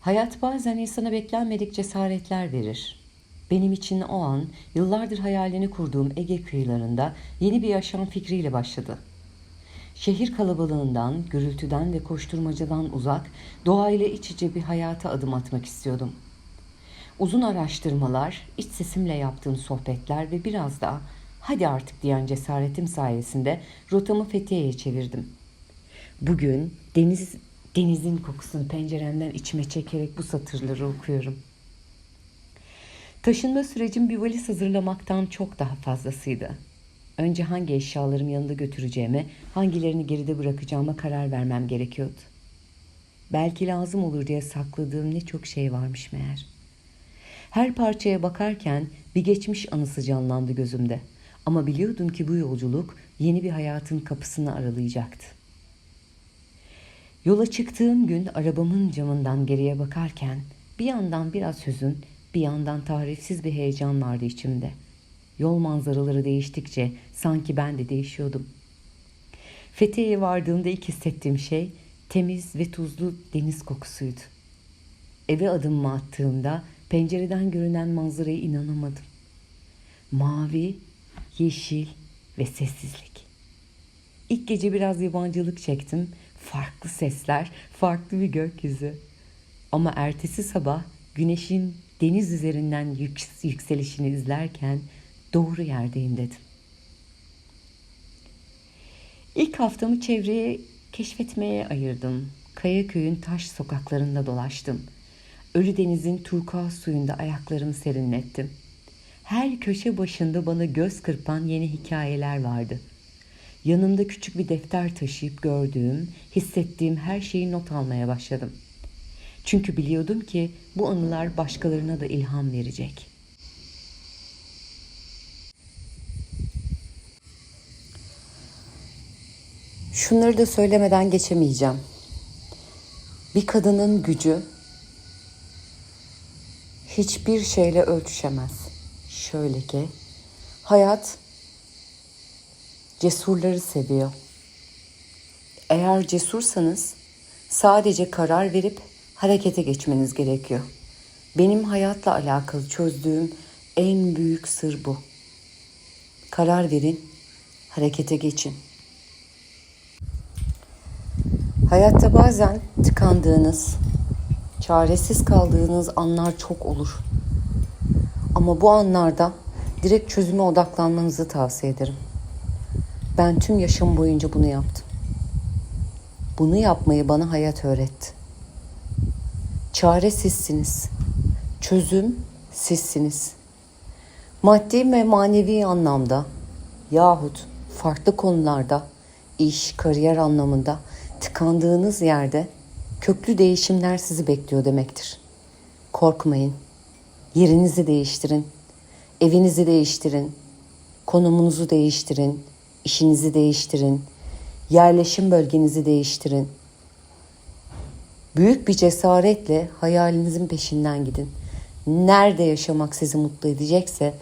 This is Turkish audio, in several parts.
Hayat bazen insana beklenmedik cesaretler verir. Benim için o an yıllardır hayalini kurduğum Ege kıyılarında yeni bir yaşam fikriyle başladı. Şehir kalabalığından, gürültüden ve koşturmacadan uzak, doğayla iç içe bir hayata adım atmak istiyordum. Uzun araştırmalar, iç sesimle yaptığım sohbetler ve biraz daha hadi artık diyen cesaretim sayesinde rotamı Fethiye'ye çevirdim. Bugün deniz denizin kokusunu penceremden içime çekerek bu satırları okuyorum. Taşınma sürecim bir valiz hazırlamaktan çok daha fazlasıydı. Önce hangi eşyalarımı yanında götüreceğime, hangilerini geride bırakacağıma karar vermem gerekiyordu. Belki lazım olur diye sakladığım ne çok şey varmış meğer. Her parçaya bakarken bir geçmiş anısı canlandı gözümde. Ama biliyordum ki bu yolculuk yeni bir hayatın kapısını aralayacaktı. Yola çıktığım gün arabamın camından geriye bakarken bir yandan biraz hüzün, bir yandan tarifsiz bir heyecan vardı içimde. Yol manzaraları değiştikçe sanki ben de değişiyordum. Fethiye'ye vardığımda ilk hissettiğim şey temiz ve tuzlu deniz kokusuydu. Eve adımımı attığımda pencereden görünen manzaraya inanamadım. Mavi, yeşil ve sessizlik. İlk gece biraz yabancılık çektim. Farklı sesler, farklı bir gökyüzü. Ama ertesi sabah güneşin deniz üzerinden yük- yükselişini izlerken doğru yerdeyim dedim. İlk haftamı çevreye keşfetmeye ayırdım. Kayaköy'ün taş sokaklarında dolaştım. Ölüdeniz'in turkuaz suyunda ayaklarımı serinlettim. Her köşe başında bana göz kırpan yeni hikayeler vardı. Yanımda küçük bir defter taşıyıp gördüğüm, hissettiğim her şeyi not almaya başladım. Çünkü biliyordum ki bu anılar başkalarına da ilham verecek. Şunları da söylemeden geçemeyeceğim. Bir kadının gücü hiçbir şeyle ölçüşemez. Şöyle ki hayat cesurları seviyor. Eğer cesursanız sadece karar verip harekete geçmeniz gerekiyor. Benim hayatla alakalı çözdüğüm en büyük sır bu. Karar verin, harekete geçin. Hayatta bazen tıkandığınız, çaresiz kaldığınız anlar çok olur. Ama bu anlarda direkt çözüme odaklanmanızı tavsiye ederim. Ben tüm yaşam boyunca bunu yaptım. Bunu yapmayı bana hayat öğretti. Çare sizsiniz. Çözüm sizsiniz. Maddi ve manevi anlamda yahut farklı konularda iş, kariyer anlamında tıkandığınız yerde köklü değişimler sizi bekliyor demektir. Korkmayın. Yerinizi değiştirin. Evinizi değiştirin. Konumunuzu değiştirin. İşinizi değiştirin. Yerleşim bölgenizi değiştirin. Büyük bir cesaretle hayalinizin peşinden gidin. Nerede yaşamak sizi mutlu edecekse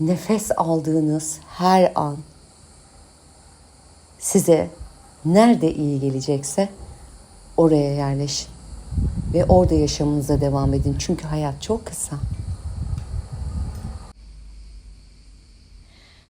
nefes aldığınız her an size nerede iyi gelecekse oraya yerleşin ve orada yaşamınıza devam edin. Çünkü hayat çok kısa.